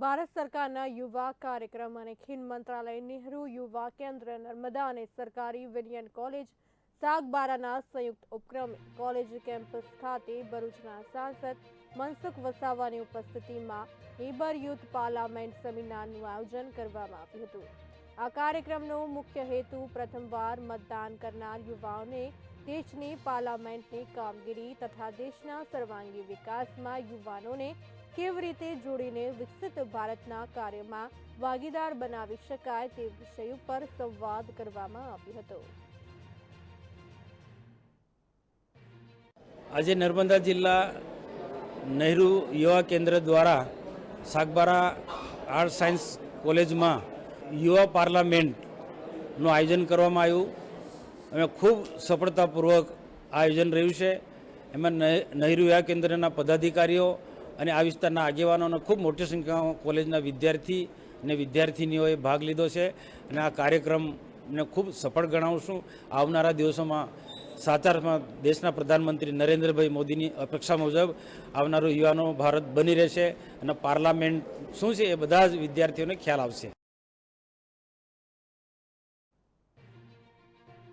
ભારત સરકારના યુવા કાર્યક્રમ અને ખીણ મંત્રાલય નહેરુ યુવા કેન્દ્ર, નર્મદા અને સરકારી વિલિયન કોલેજ, સાગબારાના સંયુક્ત ઉપક્રમે કોલેજ કેમ્પસ ખાતે ભરૂચના સાંસદ મનસુખ વસાવાની ઉપસ્થિતિમાં હેબર યુથ પાર્લામેન્ટ સેમિનારનું આયોજન કરવામાં આવ્યું હતું. આ કાર્યક્રમનો મુખ્ય હેતુ પ્રથમવાર મતદાન કરનાર યુવાઓને દેશની પાર્લામેન્ટની કામગીરી તથા દેશના સર્વાંગી વિકાસમાં યુવાનોને કેવી રીતે જોડીને વિકસિત ભારતના કાર્યમાં ભાગીદાર બનાવી શકાય તે વિષય ઉપર સંવાદ કરવામાં આવ્યો હતો. આજે નર્મદા જિલ્લા નહેરુ યુવા કેન્દ્ર દ્વારા સાગબારા આર્ટ સાયન્સ કોલેજમાં યુવા પાર્લામેન્ટનું આયોજન કરવામાં આવ્યું. અમે ખૂબ સફળતાપૂર્વક આયોજન રહ્યું છે. એમાં નહે- નહેરુ યુવા કેન્દ્રના પદાધિકારીઓ અને આ વિસ્તારના આગેવાનોને ખૂબ મોટી સંખ્યામાં કોલેજના વિદ્યાર્થી અને વિદ્યાર્થિનીઓએ ભાગ લીધો છે. અને આ કાર્યક્રમને ખૂબ સફળ ગણાવું આવનારા દિવસોમાં સાચારમાં દેશના પ્રધાનમંત્રી નરેન્દ્રભાઈ મોદીની અપેક્ષા મુજબ આવનારું યુવાનો ભારત બની રહેશે અને પાર્લામેન્ટ શું છે એ બધા જ વિદ્યાર્થીઓને ખ્યાલ આવશે.